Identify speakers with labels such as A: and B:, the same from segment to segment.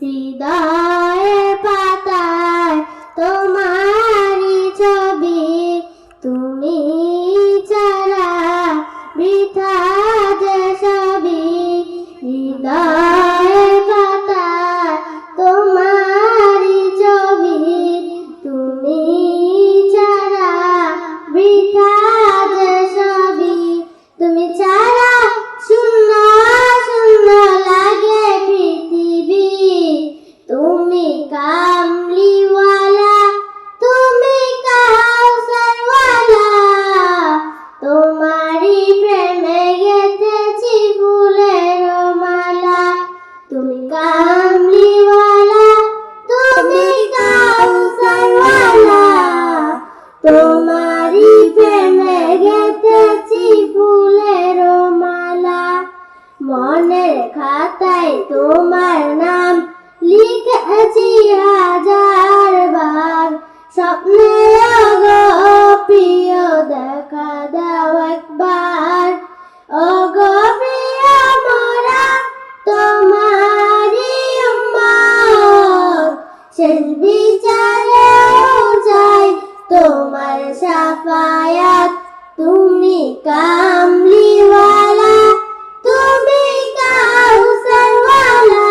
A: ശ്രീദാ তোমারই প্রেমে গেথেছি ফুলের মালা। মনের খাতায় তোমার নাম লিখেছি হাজার বার। স্বপ্নে প্রিয়, দেখা দাও একবার। ও গো প্রিয় সাফায়াত তুমি কামলিওয়ালা তুমি কাউসারওয়ালা।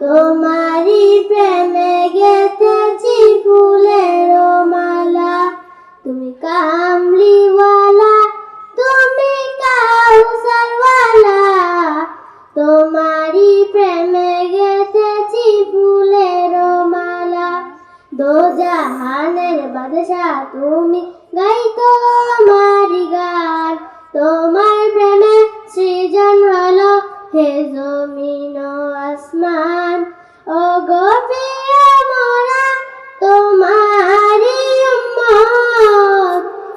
A: তোমারই প্রেমে গেছে ফুলের জাহানের বাদশা তুমি গাই তোমারি গান তোমার প্রেমে সৃজন হলো হে জমিন আসমান ও গো মোরা তোমারি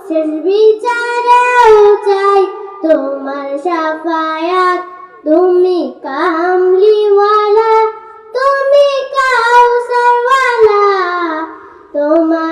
A: শেষ বিচারেও চাই তোমার সাফায়াত তুমি কামলিওয়ালা তোমার